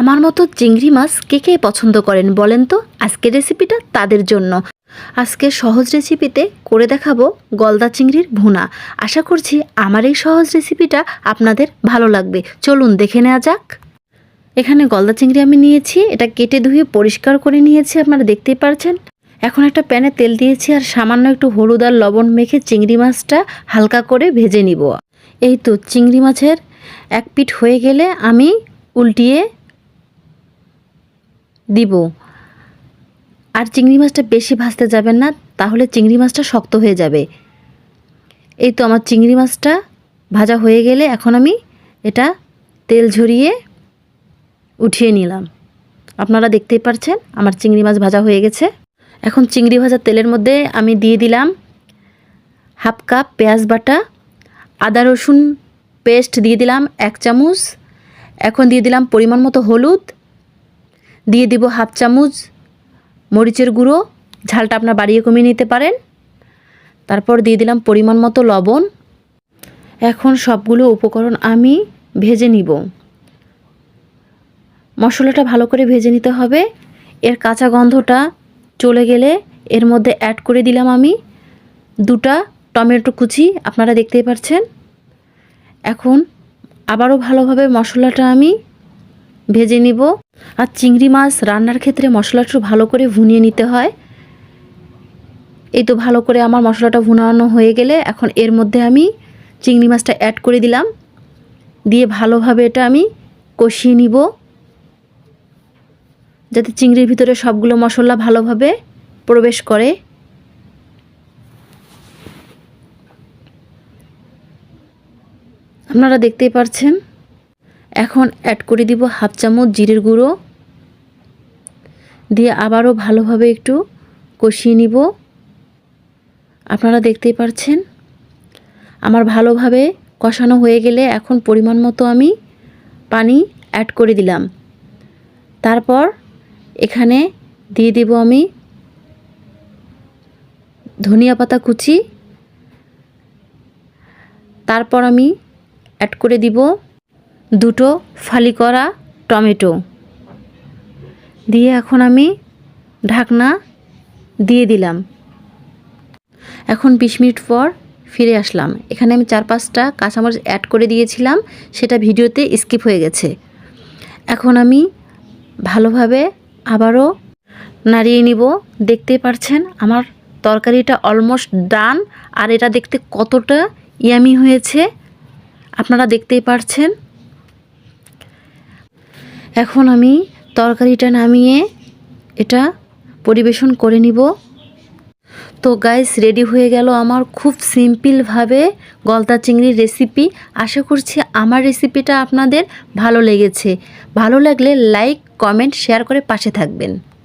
আমার মতো চিংড়ি মাছ কে কে পছন্দ করেন বলেন তো? আজকের রেসিপিটা তাদের জন্য। আজকে সহজ রেসিপিতে করে দেখাবো গলদা চিংড়ির ভুনা। আশা করছি আমার এই সহজ রেসিপিটা আপনাদের ভালো লাগবে। চলুন দেখে নেওয়া যাক। এখানে গলদা চিংড়ি আমি নিয়েছি, এটা কেটে ধুয়ে পরিষ্কার করে নিয়েছি, আপনারা দেখতেই পারছেন। এখন একটা প্যানে তেল দিয়েছি আর সামান্য একটু হলুদ আর লবণ মেখে চিংড়ি মাছটা হালকা করে ভেজে নিব। এই তো চিংড়ি মাছের এক পিঠ হয়ে গেলে আমি উল্টিয়ে দিব। আর চিংড়ি মাছটা বেশি ভাজতে যাবেন না, তাহলে চিংড়ি মাছটা শক্ত হয়ে যাবে। এই তো আমার চিংড়ি মাছটা ভাজা হয়ে গেলে এখন আমি এটা তেল ঝরিয়ে উঠিয়ে নিলাম। আপনারা দেখতেই পারছেন, আমার চিংড়ি মাছ ভাজা হয়ে গেছে। এখন চিংড়ি ভাজা তেলের মধ্যে আমি দিয়ে দিলাম হাফ কাপ পেঁয়াজ বাটা, আদা রসুন পেস্ট দিয়ে দিলাম এক চামচ, এখন দিয়ে দিলাম পরিমাণ মতো হলুদ দিয়ে দিব হাফ চামচ মরিচের গুঁড়ো। ঝালটা আপনার বাড়িয়ে কমিয়ে নিতে পারেন। তারপর দিয়ে দিলাম পরিমাণ মতো লবণ। এখন সবগুলো উপকরণ আমি ভেজে নিব। মশলাটা ভালো করে ভেজে নিতে হবে। এর কাঁচা গন্ধটা চলে গেলে এর মধ্যে অ্যাড করে দিলাম আমি দুটা টমেটো কুচি, আপনারা দেখতেই পাচ্ছেন এখন আবারও ভালোভাবে মশলাটা আমি ভেজে নিব। আর চিংড়ি মাছ রান্নার ক্ষেত্রে মশলাটা ভালো করে ভুনিয়ে নিতে হয়। এই তো ভালো করে আমার মশলাটা ভুনানো হয়ে গেলে এখন এর মধ্যে আমি চিংড়ি মাছটা অ্যাড করে দিলাম। দিয়ে ভালোভাবে এটা আমি কষিয়ে নিব। যাতে চিংড়ির ভিতরে সবগুলো মশলা ভালোভাবে প্রবেশ করে। আপনারা দেখতেই পারছেন এখন অ্যাড করে দিব হাফ চামচ জিরের গুঁড়ো। দিয়ে আবারও ভালোভাবে একটু কষিয়ে নিব। আপনারা দেখতেই পারছেন, আমার ভালোভাবে কষানো হয়ে গেলে এখন পরিমাণ মতো আমি পানি অ্যাড করে দিলাম। তারপর এখানে দিয়ে দিব আমি ধনিয়া পাতা কুচি। তারপর আমি অ্যাড করে দিব দুটো ফালি করা টমেটো। দিয়ে এখন আমি ঢাকনা দিয়ে দিলাম। এখন বিশ মিনিট পর ফিরে আসলাম। এখানে আমি চার পাঁচটা কাঁচামরিচ অ্যাড করে দিয়েছিলাম। সেটা ভিডিওতে স্কিপ হয়ে গেছে। এখন আমি ভালোভাবে আবারও নাড়িয়ে নিব। দেখতেই পারছেন, আমার তরকারিটা অলমোস্ট ডান আর এটা দেখতে কতটা ইয়ামি হয়েছে। আপনারা দেখতেই পারছেন। এখন আমি তরকারিটা নামিয়ে এটা পরিবেশন করে নিব। তো গাইস রেডি হয়ে গেল আমার খুব সিম্পলভাবে গলদা চিংড়ির রেসিপি আশা করছি আমার রেসিপিটা আপনাদের ভালো লেগেছে। ভালো লাগলে লাইক কমেন্ট শেয়ার করে পাশে থাকবেন।